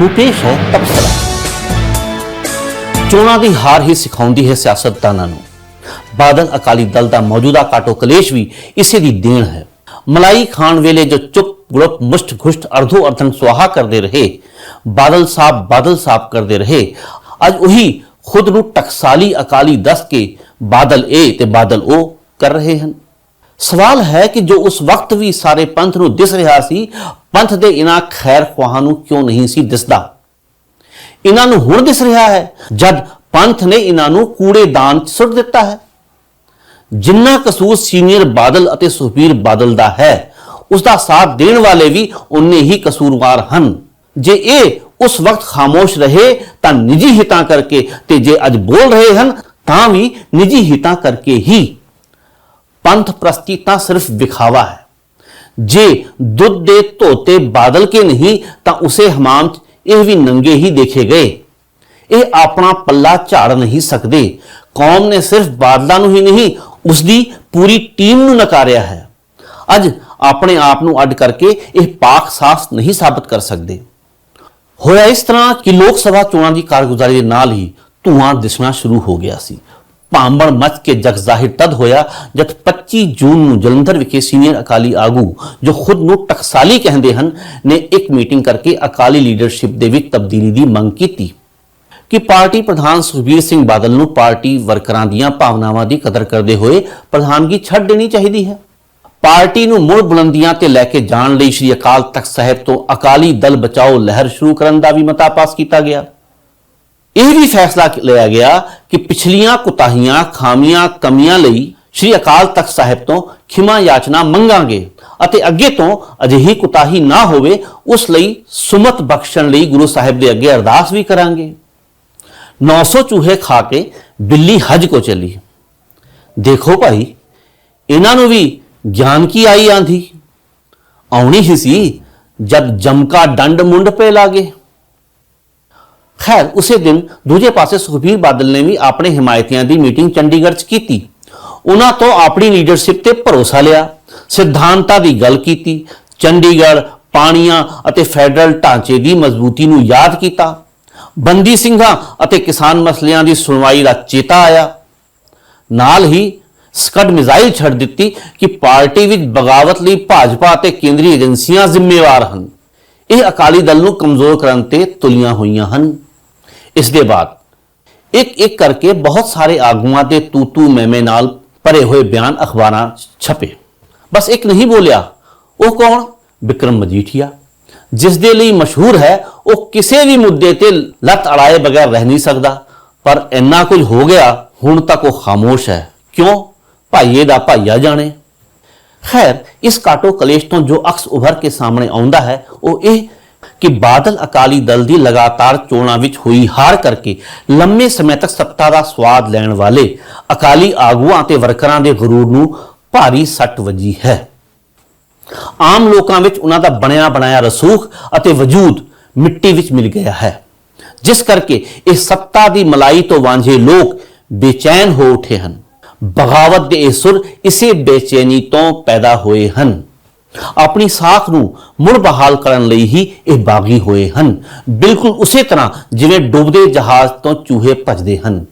ਰੂਪੇਸ਼ ਹੈ ਤਪਸਰਾ ਚੋਣਾਂ ਦੀ ਹਾਰ ਹੀ ਸਿਖਾਉਂਦੀ ਹੈ ਸਿਆਸਤਦਾਨਾਂ ਨੂੰ। ਬਾਦਲ ਅਕਾਲੀ ਦਲ ਦਾ ਮੌਜੂਦਾ ਕਾਟੋ ਕਲੇਸ਼ ਵੀ ਇਸੇ ਦੀ ਦੇਣ ਹੈ। ਮਲਾਈ ਖਾਨ ਵੇਲੇ ਜੋ ਚੁੱਪ, ਗੁੜਪ, ਮੁਸ਼ਟ, ਘੁਸ਼ਟ, ਅਰਧੋ ਅਰਧਨ ਸੁਆਹਾ ਕਰਦੇ ਰਹੇ, ਬਾਦਲ ਸਾਹਿਬ ਬਾਦਲ ਸਾਹਿਬ ਕਰਦੇ ਰਹੇ, ਅੱਜ ਉਹੀ ਖੁਦ ਨੂੰ ਟਕਸਾਲੀ ਅਕਾਲੀ ਦੱਸ ਕੇ ਬਾਦਲ ਏ ਤੇ ਬਾਦਲ ਉਹ ਕਰ ਰਹੇ ਹਨ। ਸਵਾਲ ਹੈ ਕਿ ਜੋ ਉਸ ਵਕਤ ਵੀ ਸਾਰੇ ਪੰਥ ਨੂੰ ਦਿਸ ਰਿਹਾ ਸੀ, ਪੰਥ ਦੇ ਇਨਾ ਖੈਰ ਖਵਾਹਾਂ ਨੂੰ ਕਿਉਂ ਨਹੀਂ ਸੀ ਦਿਸਦਾ? ਇਹਨਾਂ ਨੂੰ ਹੁਣ ਦਿਸ ਰਿਹਾ ਹੈ, ਜਦ ਪੰਥ ਨੇ ਇਹਨਾਂ ਨੂੰ ਕੂੜੇਦਾਨ 'ਚ ਸੁੱਟ ਦਿੱਤਾ ਹੈ। ਜਿੰਨਾ ਕਸੂਰ ਸੀਨੀਅਰ ਬਾਦਲ ਅਤੇ ਸੁਖਬੀਰ ਬਾਦਲ ਦਾ ਹੈ, ਉਸ ਦਾ ਸਾਥ ਦੇਣ ਵਾਲੇ ਵੀ ਉਨੇ ਹੀ ਕਸੂਰਵਾਰ ਹਨ। ਜੇ ਇਹ ਉਸ ਵਕਤ ਖਾਮੋਸ਼ ਰਹੇ, ਤਾਂ ਨਿੱਜੀ ਹਿੱਤਾਂ ਕਰਕੇ ਤੇ ਜੇ ਅੱਜ ਬੋਲ ਰਹੇ ਹਨ, ਤਾਂ ਵੀ ਨਿੱਜੀ ਹਿੱਤਾਂ ਕਰਕੇ ਹੀ। ਪੰਥ ਪ੍ਰਸਤੀ ਤਾਂ ਸਿਰਫ ਵਿਖਾਵਾ ਹੈ। ਜੇ ਦੁੱਧ ਦੇ ਧੋਤੇ ਬਾਦਲ ਕੇ ਨਹੀਂ, ਤਾਂ ਉਸੇ ਹਮਾਮ ਇਹ ਵੀ ਨੰਗੇ ਹੀ ਦੇਖੇ ਗਏ। ਇਹ ਆਪਣਾ ਪੱਲਾ ਝਾੜ ਨਹੀਂ ਸਕਦੇ। ਕੌਮ ਨੇ ਸਿਰਫ ਬਾਦਲਾਂ ਨੂੰ ਹੀ ਨਹੀਂ ਉਸ ਦੀ ਪੂਰੀ ਟੀਮ ਨੂੰ ਨਕਾਰਿਆ ਹੈ। ਅੱਜ ਆਪਣੇ ਆਪ ਨੂੰ ਅੱਡ ਕਰਕੇ ਇਹ ਪਾਕ ਸਾਫ਼ ਨਹੀਂ ਸਾਬਤ ਕਰ ਸਕਦੇ। ਹੋਇਆ ਇਸ ਤਰ੍ਹਾਂ ਕਿ ਲੋਕ ਸਭਾ ਚੋਣਾਂ ਦੀ ਕਾਰਗੁਜ਼ਾਰੀ ਦੇ ਨਾਲ ਹੀ ਧੂਆਂ ਦਿਸਣਾ ਸ਼ੁਰੂ ਹੋ ਗਿਆ ਸੀ। ਭਾਂਬੜ ਮਚ ਕੇ ਜਗ ਜ਼ਾਹਿਰ ਤਦ ਹੋਇਆ ਜਦ 25 ਜੂਨ ਨੂੰ ਜਲੰਧਰ ਵਿਖੇ ਸੀਨੀਅਰ ਅਕਾਲੀ ਆਗੂ ਜੋ ਖੁਦ ਨੂੰ ਟਕਸਾਲੀ ਕਹਿੰਦੇ ਹਨ ਨੇ ਇੱਕ ਮੀਟਿੰਗ ਕਰਕੇ ਅਕਾਲੀ ਲੀਡਰਸ਼ਿਪ ਦੇ ਵਿੱਚ ਤਬਦੀਲੀ ਦੀ ਮੰਗ ਕੀਤੀ ਕਿ ਪਾਰਟੀ ਪ੍ਰਧਾਨ ਸੁਖਬੀਰ ਸਿੰਘ ਬਾਦਲ ਨੂੰ ਪਾਰਟੀ ਵਰਕਰਾਂ ਦੀਆਂ ਭਾਵਨਾਵਾਂ ਦੀ ਕਦਰ ਕਰਦੇ ਹੋਏ ਪ੍ਰਧਾਨਗੀ ਛੱਡ ਦੇਣੀ ਚਾਹੀਦੀ ਹੈ। ਪਾਰਟੀ ਨੂੰ ਮੁੜ ਬੁਲੰਦੀਆਂ ਤੇ ਲੈ ਕੇ ਜਾਣ ਲਈ ਸ੍ਰੀ ਅਕਾਲ ਤਖਤ ਸਾਹਿਬ ਤੋਂ ਅਕਾਲੀ ਦਲ ਬਚਾਓ ਲਹਿਰ ਸ਼ੁਰੂ ਕਰਨ ਦਾ ਵੀ ਮਤਾ ਪਾਸ ਕੀਤਾ ਗਿਆ। ਇਹ ਵੀ ਫੈਸਲਾ ਲਿਆ ਗਿਆ ਕਿ ਪਿਛਲੀਆਂ ਕੁਤਾਹੀਆਂ, ਖਾਮੀਆਂ, ਕਮੀਆਂ ਲਈ ਸ੍ਰੀ ਅਕਾਲ ਤਖਤ ਸਾਹਿਬ ਤੋਂ ਖਿਮਾ ਯਾਚਨਾ ਮੰਗਾਂਗੇ ਅਤੇ ਅੱਗੇ ਤੋਂ ਅਜਿਹੀ ਕੁਤਾਹੀ ਨਾ ਹੋਵੇ, ਉਸ ਲਈ ਸੁਮਤ ਬਖਸ਼ਣ ਲਈ ਗੁਰੂ ਸਾਹਿਬ ਦੇ ਅੱਗੇ ਅਰਦਾਸ ਵੀ ਕਰਾਂਗੇ। 900 ਚੂਹੇ ਖਾ ਕੇ ਬਿੱਲੀ ਹਜ ਕੋ ਚਲੀ। ਦੇਖੋ ਭਾਈ, ਇਹਨਾਂ ਨੂੰ ਵੀ ਗਿਆਨ ਕੀ ਆਈ ਆਂਧੀ ਆਉਣੀ ਹੀ ਸੀ ਜਦ ਜਮਕਾ ਡੰਡ ਮੁੰਡ ਪੇ ਲਾਗੇ। ਖੈਰ, ਉਸੇ ਦਿਨ ਦੂਜੇ ਪਾਸੇ ਸੁਖਬੀਰ ਬਾਦਲ ਨੇ ਵੀ ਆਪਣੇ ਹਿਮਾਇਤੀਆਂ ਦੀ ਮੀਟਿੰਗ ਚੰਡੀਗੜ੍ਹ 'ਚ ਕੀਤੀ। ਉਹਨਾਂ ਤੋਂ ਆਪਣੀ ਲੀਡਰਸ਼ਿਪ ਤੇ ਭਰੋਸਾ ਲਿਆ, ਸਿਧਾਂਤਾਂ ਦੀ ਗੱਲ ਕੀਤੀ, ਚੰਡੀਗੜ੍ਹ, ਪਾਣੀਆਂ ਅਤੇ ਫੈਡਰਲ ਢਾਂਚੇ ਦੀ ਮਜ਼ਬੂਤੀ ਨੂੰ ਯਾਦ ਕੀਤਾ। ਬੰਦੀ ਸਿੰਘਾਂ ਅਤੇ ਕਿਸਾਨ ਮਸਲਿਆਂ ਦੀ ਸੁਣਵਾਈ ਦਾ ਚੇਤਾ ਆਇਆ। ਨਾਲ ਹੀ ਸਕਡ ਮਿਜ਼ਾਈਲ ਛੱਡ ਦਿੱਤੀ ਕਿ ਪਾਰਟੀ ਵਿੱਚ ਬਗਾਵਤ ਲਈ ਭਾਜਪਾ ਅਤੇ ਕੇਂਦਰੀ ਏਜੰਸੀਆਂ ਜ਼ਿੰਮੇਵਾਰ ਹਨ। ਇਹ ਅਕਾਲੀ ਦਲ ਨੂੰ ਕਮਜ਼ੋਰ ਕਰਨ ਤੇ ਤੁਲੀਆਂ ਹੋਈਆਂ ਹਨ। ਇਸ ਦੇ ਬਾਅਦ। ਇੱਕ ਇੱਕ ਕਰਕੇ ਬਹੁਤ ਸਾਰੇ ਆਗੂਆਂ ਦੇ ਤੂਤੂ ਮੈਮੇ ਨਾਲ ਭਰੇ ਹੋਏ ਬਿਆਨ ਅਖਬਾਰਾਂ ਛਪੇ। ਬਸ ਇੱਕ ਨਹੀਂ ਬੋਲਿਆ, ਉਹ ਕੌਣ? ਵਿਕਰਮ ਮਜੀਠੀਆ। ਜਿਸ ਦੇ ਲਈ ਮਸ਼ਹੂਰ ਹੈ, ਉਹ ਕਿਸੇ ਵੀ ਮੁੱਦੇ ਤੇ ਲੱਤ ਅੜਾਏ ਬਗੈਰ ਰਹਿ ਨਹੀਂ ਸਕਦਾ। ਪਰ ਇੰਨਾ ਕੁਝ ਹੋ ਗਿਆ, ਹੁਣ ਤੱਕ ਉਹ ਖਾਮੋਸ਼ ਹੈ। ਕਿਉਂ? ਭਾਈਏ ਦਾ ਭਾਈਆ ਜਾਣੇ। ਖੈਰ, ਇਸ ਕਾਟੋ ਕਲੇਸ਼ ਤੋਂ ਜੋ ਅਕਸ ਉਭਰ ਕੇ ਸਾਹਮਣੇ ਆਉਂਦਾ ਹੈ, ਉਹ ਇਹ ਕਿ ਬਾਦਲ ਅਕਾਲੀ ਦਲ ਦੀ ਲਗਾਤਾਰ ਚੋਣਾਂ ਵਿੱਚ ਹੋਈ ਹਾਰ ਕਰਕੇ ਲੰਮੇ ਸਮੇਂ ਤੱਕ ਸੱਤਾ ਦਾ ਸਵਾਦ ਲੈਣ ਵਾਲੇ ਅਕਾਲੀ ਆਗੂਆਂ ਤੇ ਵਰਕਰਾਂ ਦੇ ਗਰੂਰ ਨੂੰ ਭਾਰੀ ਸੱਟ ਵੱਜੀ ਹੈ। ਆਮ ਲੋਕਾਂ ਵਿੱਚ ਉਹਨਾਂ ਦਾ ਬਣਿਆ ਬਣਾਇਆ ਰਸੂਖ ਅਤੇ ਵਜੂਦ ਮਿੱਟੀ ਵਿੱਚ ਮਿਲ ਗਿਆ ਹੈ। ਜਿਸ ਕਰਕੇ ਇਹ ਸੱਤਾ ਦੀ ਮਲਾਈ ਤੋਂ ਵਾਂਝੇ ਲੋਕ ਬੇਚੈਨ ਹੋ ਉਠੇ ਹਨ। ਬਗਾਵਤ ਦੇ ਇਹ ਸੁਰ ਇਸੇ ਬੇਚੈਨੀ ਤੋਂ ਪੈਦਾ ਹੋਏ ਹਨ। ਆਪਣੀ ਸਾਖ ਨੂੰ ਮੁੜ ਬਹਾਲ ਕਰਨ ਲਈ ਹੀ ਇਹ ਬਾਗੀ ਹੋਏ ਹਨ। ਬਿਲਕੁਲ ਉਸੇ ਤਰ੍ਹਾਂ ਜਿਵੇਂ ਡੁੱਬਦੇ ਜਹਾਜ਼ ਤੋਂ ਚੂਹੇ ਭੱਜਦੇ ਹਨ।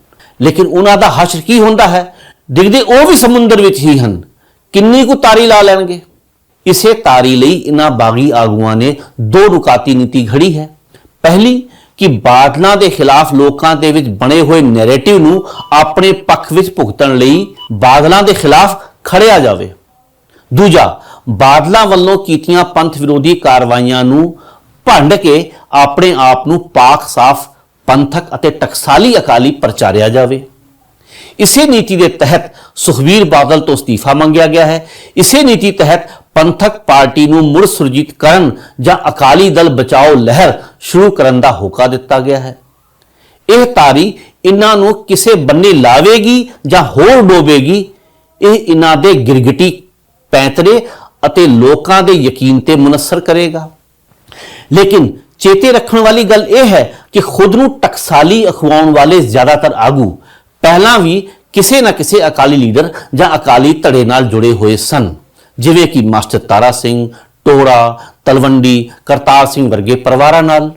ਲੇਕਿਨ ਉਹਨਾਂ ਦਾ ਹਸ਼ਰ ਕੀ ਹੁੰਦਾ ਹੈ? ਡਿੱਗਦੇ ਉਹ ਵੀ ਸਮੁੰਦਰ ਵਿੱਚ ਹੀ ਹਨ। ਕਿੰਨੀ ਕੁ ਤਾਰੀ ਲਾ ਲੈਣਗੇ? ਇਸੇ ਤਾਰੀ ਲਈ ਇਹਨਾਂ ਬਾਗੀ ਆਗੂਆਂ ਨੇ ਦੋ ਰੁਕਾਤੀ ਨੀਤੀ ਘੜੀ ਹੈ। ਪਹਿਲੀ, ਕਿ ਬਾਦਲਾਂ ਦੇ ਖਿਲਾਫ ਲੋਕਾਂ ਦੇ ਵਿੱਚ ਬਣੇ ਹੋਏ ਨੈਰੇਟਿਵ ਨੂੰ ਆਪਣੇ ਪੱਖ ਵਿੱਚ ਭੁਗਤਣ ਲਈ ਬਾਦਲਾਂ ਦੇ ਖਿਲਾਫ ਖੜਿਆ ਜਾਵੇ। ਦੂਜਾ ਬਾਦਲਾਂ ਵੱਲੋਂ ਕੀਤੀਆਂ ਪੰਥ ਵਿਰੋਧੀ ਕਾਰਵਾਈਆਂ ਨੂੰ ਭੰਡ ਕੇ ਆਪਣੇ ਆਪ ਨੂੰ ਪਾਕ ਸਾਫ਼, ਪੰਥਕ ਅਤੇ ਟਕਸਾਲੀ ਅਕਾਲੀ ਪ੍ਰਚਾਰਿਆ ਜਾਵੇ। ਇਸੇ ਨੀਤੀ ਦੇ ਤਹਿਤ ਸੁਖਬੀਰ ਬਾਦਲ ਤੋਂ ਅਸਤੀਫਾ ਮੰਗਿਆ ਗਿਆ ਹੈ। ਇਸੇ ਨੀਤੀ ਤਹਿਤ ਪੰਥਕ ਪਾਰਟੀ ਨੂੰ ਮੁੜ ਸੁਰਜੀਤ ਕਰਨ ਜਾਂ ਅਕਾਲੀ ਦਲ ਬਚਾਓ ਲਹਿਰ ਸ਼ੁਰੂ ਕਰਨ ਦਾ ਹੋਕਾ ਦਿੱਤਾ ਗਿਆ ਹੈ। ਇਹ ਤਾਰੀ ਇਹਨਾਂ ਨੂੰ ਕਿਸੇ ਬੰਨੇ ਲਾਵੇਗੀ ਜਾਂ ਹੋਰ ਡੋਬੇਗੀ, ਇਹ ਇਹਨਾਂ ਦੇ ਗਿਰਗਟੀ ਪੈਂਤਰੇ ਅਤੇ ਲੋਕਾਂ ਦੇ ਯਕੀਨ ਤੇ ਮੁਨਸਰ ਕਰੇਗਾ। ਲੇਕਿਨ ਚੇਤੇ ਰੱਖਣ ਵਾਲੀ ਗੱਲ ਇਹ ਹੈ ਕਿ ਖੁਦ ਨੂੰ ਟਕਸਾਲੀ ਅਖਵਾਉਣ ਵਾਲੇ ਜ਼ਿਆਦਾਤਰ ਆਗੂ ਪਹਿਲਾਂ ਵੀ ਕਿਸੇ ਨਾ ਕਿਸੇ ਅਕਾਲੀ ਲੀਡਰ ਜਾਂ ਅਕਾਲੀ ਧੜੇ ਨਾਲ ਜੁੜੇ ਹੋਏ ਸਨ। ਜਿਵੇਂ ਕਿ ਮਾਸਟਰ ਤਾਰਾ ਸਿੰਘ ਟੋੜਾ ਤਲਵੰਡੀ, ਕਰਤਾਰ ਸਿੰਘ ਵਰਗੇ ਪਰਿਵਾਰਾਂ ਨਾਲ।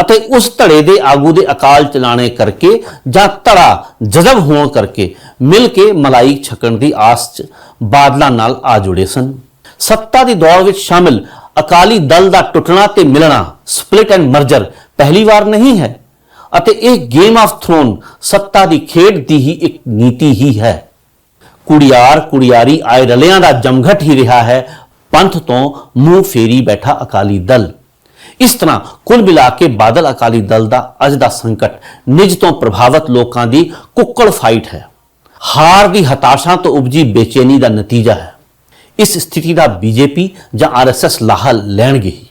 ਅਤੇ ਉਸ ਧੜੇ ਦੇ ਆਗੂ ਦੇ ਅਕਾਲ ਚਲਾਣੇ ਕਰਕੇ ਜਾਂ ਧੜਾ ਜਜ਼ਬ ਹੋਣ ਕਰਕੇ ਮਿਲ ਕੇ ਮਲਾਈ ਛਕਣ ਦੀ ਆਸ 'ਚ ਬਾਦਲਾਂ ਨਾਲ ਆ ਜੁੜੇ ਸਨ। ਸੱਤਾ ਦੀ ਦੌੜ ਵਿੱਚ ਸ਼ਾਮਿਲ ਅਕਾਲੀ ਦਲ ਦਾ ਟੁੱਟਣਾ ਤੇ ਮਿਲਣਾ, ਸਪਲਿਟ ਐਂਡ ਮਰਜਰ ਪਹਿਲੀ ਵਾਰ ਨਹੀਂ ਹੈ ਅਤੇ ਇਹ ਗੇਮ ਆਫ ਥਰੋਨ ਸੱਤਾ ਦੀ ਖੇਡ ਦੀ ਹੀ ਇੱਕ ਨੀਤੀ ਹੀ ਹੈ। ਕੁੜਿਆਰ, ਕੁੜਿਆਰੀ ਆਏ ਰਲਿਆਂ ਦਾ ਜਮਘਟ ਹੀ ਰਿਹਾ ਹੈ, ਪੰਥ ਤੋਂ ਮੂੰਹ ਫੇਰੀ ਬੈਠਾ ਅਕਾਲੀ ਦਲ। ਇਸ ਤਰ੍ਹਾਂ ਕੁੱਲ ਮਿਲਾ ਕੇ ਬਾਦਲ ਅਕਾਲੀ ਦਲ ਦਾ ਅੱਜ ਦਾ ਸੰਕਟ ਨਿਜ ਤੋਂ ਪ੍ਰਭਾਵਿਤ ਲੋਕਾਂ ਦੀ ਕੁੱਕੜ ਫਾਈਟ ਹੈ। ਹਾਰ ਦੀ ਹਤਾਸ਼ਾ ਤੋਂ ਉਪਜੀ ਬੇਚੈਨੀ ਦਾ ਨਤੀਜਾ ਹੈ। ਇਸ ਸਥਿਤੀ ਦਾ ਬੀਜੇਪੀ ਜਾਂ ਆਰਐਸਐਸ ਲਾਹਾ ਲੈਣਗੇ ਹੀ।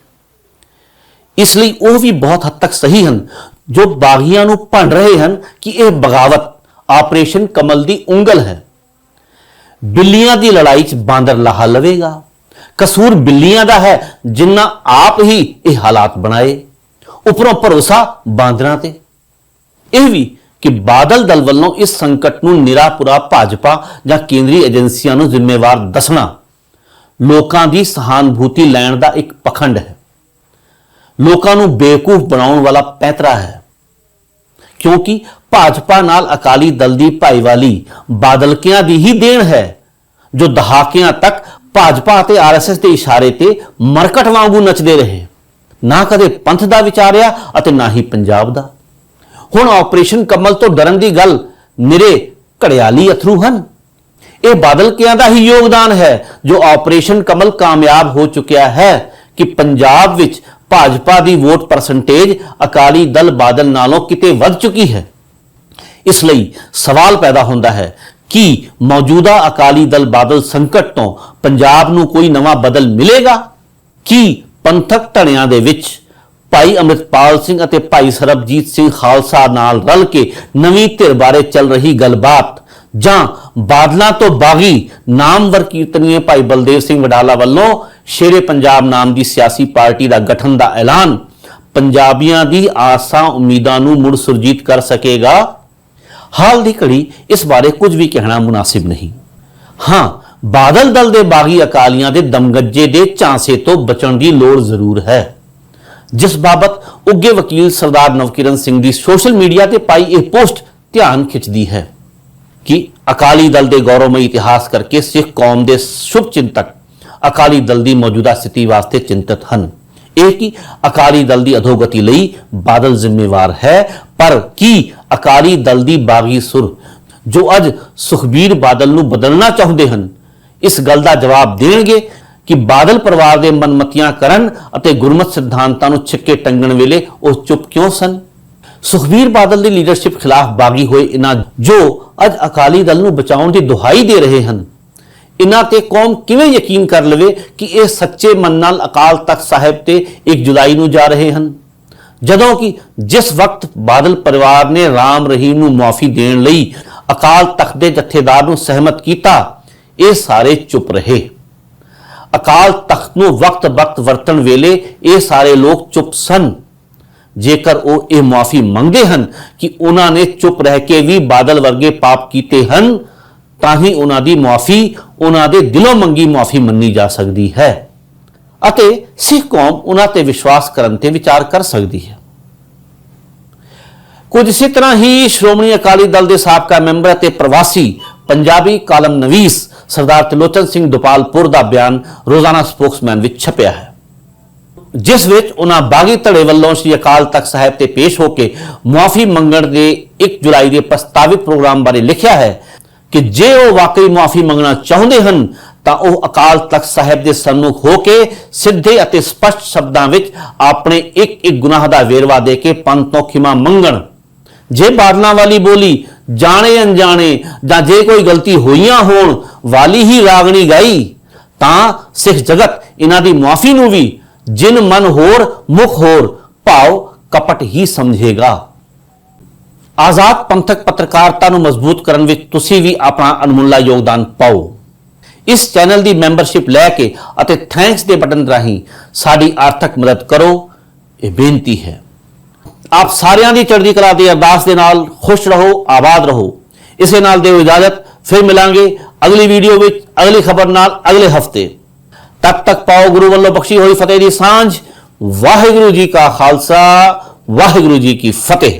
ਇਸ ਲਈ ਉਹ ਵੀ ਬਹੁਤ ਹੱਦ ਤੱਕ ਸਹੀ ਹਨ, ਜੋ ਬਾਗੀਆਂ ਨੂੰ ਭੰਡ ਰਹੇ ਹਨ ਕਿ ਇਹ ਬਗਾਵਤ ਆਪਰੇਸ਼ਨ ਕਮਲ ਦੀ ਉਂਗਲ ਹੈ। ਬਿੱਲੀਆਂ ਦੀ ਲੜਾਈ 'ਚ ਬਾਂਦਰ ਲਾਹਾ ਲਵੇਗਾ। ਕਸੂਰ ਬਿੱਲੀਆਂ ਦਾ ਹੈ ਜਿਨ੍ਹਾਂ ਆਪ ਹੀ ਇਹ ਹਾਲਾਤ ਬਣਾਏ। ਉਪਰੋਂ ਭਰੋਸਾ ਬਾਂਦਰਾਂ ਤੇ। ਇਹ ਵੀ ਕਿ ਬਾਦਲ ਦਲ ਵੱਲੋਂ ਇਸ ਸੰਕਟ ਨੂੰ ਨਿਰਾਪੁਰਾ ਭਾਜਪਾ ਜਾਂ ਕੇਂਦਰੀ ਏਜੰਸੀਆਂ ਨੂੰ ਜ਼ਿੰਮੇਵਾਰ ਦੱਸਣਾ ਲੋਕਾਂ ਦੀ ਸਹਾਨੁਭੂਤੀ ਲੈਣ ਦਾ ਇੱਕ ਪਖੰਡ ਹੈ। ਲੋਕਾਂ ਨੂੰ ਬੇਵਕੂਫ ਬਣਾਉਣ ਵਾਲਾ ਪੈਤਰਾ ਹੈ। ਕਿਉਂਕਿ ਭਾਜਪਾ ਨਾਲ ਅਕਾਲੀ ਦਲ ਦੀ ਭਾਈਵਾਲੀ ਬਾਦਲਕਿਆਂ ਦੀ ਹੀ ਦੇਣ ਹੈ, ਜੋ ਦਹਾਕਿਆਂ ਤੱਕ ਭਾਜਪਾ ਅਤੇ ਆਰਐਸਐਸ ਦੇ ਇਸ਼ਾਰੇ ਤੇ ਮਰਕਟ ਵਾਂਗੂ ਨੱਚਦੇ ਰਹੇ। ਨਾ ਕਦੇ ਪੰਥ ਦਾ ਵਿਚਾਰਿਆ ਅਤੇ ਨਾ ਹੀ ਪੰਜਾਬ ਦਾ। ਹੁਣ ਆਪਰੇਸ਼ਨ ਕਮਲ ਤੋਂ ਡਰਨ ਦੀ ਗੱਲ ਨਿਰੇ ਘੜਿਆਲੀ ਅਥਰੂ ਹਨ। ਇਹ ਬਾਦਲਕਿਆਂ ਦਾ ਹੀ ਯੋਗਦਾਨ ਹੈ ਜੋ ਆਪਰੇਸ਼ਨ ਕਮਲ ਕਾਮਯਾਬ ਹੋ ਚੁੱਕਿਆ ਹੈ ਕਿ ਪੰਜਾਬ ਵਿੱਚ ਭਾਜਪਾ ਦੀ ਵੋਟ ਪਰਸੈਂਟੇਜ ਅਕਾਲੀ ਦਲ ਬਾਦਲ ਨਾਲੋਂ ਕਿਤੇ ਵੱਧ ਚੁੱਕੀ ਹੈ। ਇਸ ਲਈ ਸਵਾਲ ਪੈਦਾ ਹੁੰਦਾ ਹੈ ਕਿ ਮੌਜੂਦਾ ਅਕਾਲੀ ਦਲ ਬਾਦਲ ਸੰਕਟ ਤੋਂ ਪੰਜਾਬ ਨੂੰ ਕੋਈ ਨਵਾਂ ਬਦਲ ਮਿਲੇਗਾ? ਕੀ ਪੰਥਕ ਧੜਿਆਂ ਦੇ ਵਿੱਚ ਭਾਈ ਅੰਮ੍ਰਿਤਪਾਲ ਸਿੰਘ ਅਤੇ ਭਾਈ ਸਰਬਜੀਤ ਸਿੰਘ ਖਾਲਸਾ ਨਾਲ ਰਲ ਕੇ ਨਵੀਂ ਧਿਰ ਬਾਰੇ ਚੱਲ ਰਹੀ ਗੱਲਬਾਤ ਜਾਂ ਬਾਦਲਾਂ ਤੋਂ ਬਾਗੀ ਨਾਮਵਰ ਕੀਰਤਨੀਏ ਭਾਈ ਬਲਦੇਵ ਸਿੰਘ ਵਡਾਲਾ ਵੱਲੋਂ ਸ਼ੇਰੇ ਪੰਜਾਬ ਨਾਮ ਦੀ ਸਿਆਸੀ ਪਾਰਟੀ ਦਾ ਗਠਨ ਦਾ ਐਲਾਨ ਪੰਜਾਬੀਆਂ ਦੀ ਆਸਾਂ ਉਮੀਦਾਂ ਨੂੰ ਮੁੜ ਸੁਰਜੀਤ ਕਰ ਸਕੇਗਾ? ਹਾਲ ਦੀ ਘੜੀ ਇਸ ਬਾਰੇ ਕੁਝ ਵੀ ਕਹਿਣਾ ਮੁਨਾਸਿਬ ਨਹੀਂ। ਹਾਂ, ਬਾਦਲ ਦਲ ਦੇ ਬਾਗੀ ਅਕਾਲੀਆਂ ਦੇ ਦਮਗੱਜੇ ਦੇ ਝਾਂਸੇ ਤੋਂ ਬਚਣ ਦੀ ਲੋੜ ਜ਼ਰੂਰ ਹੈ। ਜਿਸ ਬਾਬਤ ਉੱਗੇ ਵਕੀਲ ਸਰਦਾਰ ਨਵਕਿਰਨ ਸਿੰਘ ਦੀ ਸੋਸ਼ਲ ਮੀਡੀਆ ਤੇ ਪਾਈ ਇਹ ਪੋਸਟ ਧਿਆਨ ਖਿੱਚਦੀ ਹੈ। ਕਿ ਅਕਾਲੀ ਦਲ ਦੇ ਗੌਰਵਮਈ ਇਤਿਹਾਸ ਕਰਕੇ ਸਿੱਖ ਕੌਮ ਦੇ ਸ਼ੁਭ ਚਿੰਤਕ ਅਕਾਲੀ ਦਲ ਦੀ ਮੌਜੂਦਾ ਸਥਿਤੀ ਵਾਸਤੇ ਚਿੰਤਤ ਹਨ। ਇਹ ਕਿ ਅਕਾਲੀ ਦਲ ਦੀ ਅਧੋਗਤੀ ਲਈ ਬਾਦਲ ਜ਼ਿੰਮੇਵਾਰ ਹੈ, ਪਰ ਕੀ ਅਕਾਲੀ ਦਲ ਦੀ ਬਾਗੀ ਸੁਰ ਜੋ ਅੱਜ ਸੁਖਬੀਰ ਬਾਦਲ ਨੂੰ ਬਦਲਣਾ ਚਾਹੁੰਦੇ ਹਨ, ਇਸ ਗੱਲ ਦਾ ਜਵਾਬ ਦੇਣਗੇ ਕਿ ਬਾਦਲ ਪਰਿਵਾਰ ਦੇ ਮਨਮਤੀਆਂ ਕਰਨ ਅਤੇ ਗੁਰਮਤ ਸਿਧਾਂਤਾਂ ਨੂੰ ਛਿੱਕੇ ਟੰਗਣ ਵੇਲੇ ਉਹ ਚੁੱਪ ਕਿਉਂ ਸਨ? ਸੁਖਬੀਰ ਬਾਦਲ ਦੀ ਲੀਡਰਸ਼ਿਪ ਖਿਲਾਫ ਬਾਗੀ ਹੋਏ ਇਹਨਾਂ ਜੋ ਅੱਜ ਅਕਾਲੀ ਦਲ ਨੂੰ ਬਚਾਉਣ ਦੀ ਦੁਹਾਈ ਦੇ ਰਹੇ ਹਨ। ਇਹਨਾਂ ਤੇ ਕੌਮ ਕਿਵੇਂ ਯਕੀਨ ਕਰ ਲਵੇ ਕਿ ਇਹ ਸੱਚੇ ਮਨ ਨਾਲ ਅਕਾਲ ਤਖਤ ਸਾਹਿਬ ਤੇ 1 ਜੁਲਾਈ ਨੂੰ ਜਾ ਰਹੇ ਹਨ? ਜਦੋਂ ਕਿ ਜਿਸ ਵਕਤ ਬਾਦਲ ਪਰਿਵਾਰ ਨੇ ਰਾਮ ਰਹੀਮ ਨੂੰ ਮਾਫੀ ਦੇਣ ਲਈ ਅਕਾਲ ਤਖਤ ਦੇ ਜਥੇਦਾਰ ਨੂੰ ਸਹਿਮਤ ਕੀਤਾ, ਇਹ ਸਾਰੇ ਚੁੱਪ ਰਹੇ। ਅਕਾਲ ਤਖਤ ਨੂੰ ਵਕਤ-ਵਕਤ ਵਰਤਣ ਵੇਲੇ ਇਹ ਸਾਰੇ ਲੋਕ ਚੁੱਪ ਸਨ। ਜੇਕਰ ਉਹ ਇਹ ਮਾਫੀ ਮੰਗਦੇ ਹਨ ਕਿ ਉਹਨਾਂ ਨੇ ਚੁੱਪ ਰਹਿ ਕੇ ਵੀ ਬਾਦਲ ਵਰਗੇ ਪਾਪ ਕੀਤੇ ਹਨ, ਤਾਂ ਹੀ ਉਹਨਾਂ ਦੀ ਮਾਫੀ ਉਹਨਾਂ ਦੇ ਦਿਲੋਂ ਮੰਗੀ ਮਾਫੀ ਮੰਨੀ ਜਾ ਸਕਦੀ ਹੈ। ਅਤੇ ਸਿੱਖ ਕੌਮ ਉਹਨਾਂ ਤੇ ਵਿਸ਼ਵਾਸ ਕਰਨ ਤੇ ਵਿਚਾਰ ਕਰ ਸਕਦੀ ਹੈ। ਕੁਝ ਇਸੇ ਤਰ੍ਹਾਂ ਹੀ ਸ਼੍ਰੋਮਣੀ ਅਕਾਲੀ ਦਲ ਦੇ ਸਾਬਕਾ ਮੈਂਬਰ ਅਤੇ ਪ੍ਰਵਾਸੀ ਪੰਜਾਬੀ ਕਾਲਮ ਨਵੀਸ ਸਰਦਾਰ ਤਿਲੋਚਨ ਸਿੰਘ ਦੁਪਾਲਪੁਰ ਦਾ ਬਿਆਨ ਰੋਜ਼ਾਨਾ ਸਪੋਕਸਮੈਨ ਵਿੱਚ ਛਪਿਆ ਹੈ। ਜਿਸ ਵਿੱਚ ਉਹਨਾਂ ਬਾਗੀ ਧੜੇ ਵੱਲੋਂ ਸ੍ਰੀ ਅਕਾਲ ਤਖਤ ਸਾਹਿਬ ਤੇ ਪੇਸ਼ ਹੋ ਕੇ ਮੁਆਫੀ ਮੰਗਣ ਦੇ 1 ਜੁਲਾਈ ਦੇ ਪ੍ਰਸਤਾਵਿਤ ਪ੍ਰੋਗਰਾਮ ਬਾਰੇ ਲਿਖਿਆ ਹੈ ਕਿ ਜੇ ਉਹ ਵਾਕਈ ਮੁਆਫੀ ਮੰਗਣਾ ਚਾਹੁੰਦੇ ਹਨ, ਤਾਂ ਉਹ ਅਕਾਲ ਤਖਤ ਸਾਹਿਬ ਦੇ ਸਨਮੁਖ ਹੋ ਕੇ ਸਿੱਧੇ ਅਤੇ ਸਪਸ਼ਟ ਸ਼ਬਦਾਂ ਵਿੱਚ ਆਪਣੇ ਇੱਕ ਇੱਕ ਗੁਨਾਹ ਦਾ ਵੇਰਵਾ ਦੇ ਕੇ ਪੰਥ ਤੋਂ ਖਿਮਾ ਮੰਗਣ। ਜੇ ਬਾਦਲਾਂ ਵਾਲੀ ਬੋਲੀ ਜਾਣੇ ਅਣਜਾਣੇ ਜਾਂ ਜੇ ਕੋਈ ਗਲਤੀ ਹੋਈਆਂ ਹੋਣ ਵਾਲੀ ਹੀ ਰਾਗਣੀ ਗਾਈ, ਤਾਂ ਸਿੱਖ ਜਗਤ ਇਹਨਾਂ ਦੀ ਮੁਆਫੀ ਨੂੰ ਵੀ ਜਿਨ ਮਨ ਹੋਰ, ਮੁਖ ਹੋਰ ਭਾਵ ਕਪਟ ਹੀ ਸਮਝੇਗਾ। ਆਜ਼ਾਦ ਪੰਥਕ ਪੱਤਰਕਾਰਤਾ ਨੂੰ ਮਜ਼ਬੂਤ ਕਰਨ ਵਿੱਚ ਤੁਸੀਂ ਵੀ ਆਪਣਾ ਅਨਮੁੱਲਾ ਯੋਗਦਾਨ ਪਾਓ। ਇਸ ਚੈਨਲ ਦੀ ਮੈਂਬਰਸ਼ਿਪ ਲੈ ਕੇ ਅਤੇ ਥੈਂਕਸ ਦੇ ਬਟਨ ਰਾਹੀਂ ਸਾਡੀ ਆਰਥਿਕ ਮਦਦ ਕਰੋ, ਇਹ ਬੇਨਤੀ ਹੈ। ਆਪ ਸਾਰਿਆਂ ਦੀ ਚੜ੍ਹਦੀ ਕਲਾ ਦੀ ਅਰਦਾਸ ਦੇ ਨਾਲ ਖੁਸ਼ ਰਹੋ, ਆਬਾਦ ਰਹੋ। ਇਸੇ ਨਾਲ ਦਿਓ ਇਜਾਜ਼ਤ, ਫਿਰ ਮਿਲਾਂਗੇ ਅਗਲੀ ਵੀਡੀਓ ਵਿੱਚ, ਅਗਲੀ ਖਬਰ ਨਾਲ ਅਗਲੇ ਹਫ਼ਤੇ। ਤਦ ਤੱਕ ਪਾਓ ਗੁਰੂ ਵੱਲੋਂ ਬਖਸ਼ੀ ਹੋਈ ਫਤਿਹ ਦੀ ਸਾਂਝ। ਵਾਹਿਗੁਰੂ ਜੀ ਕਾ ਖਾਲਸਾ, ਵਾਹਿਗੁਰੂ ਜੀ ਕੀ ਫਤਿਹ।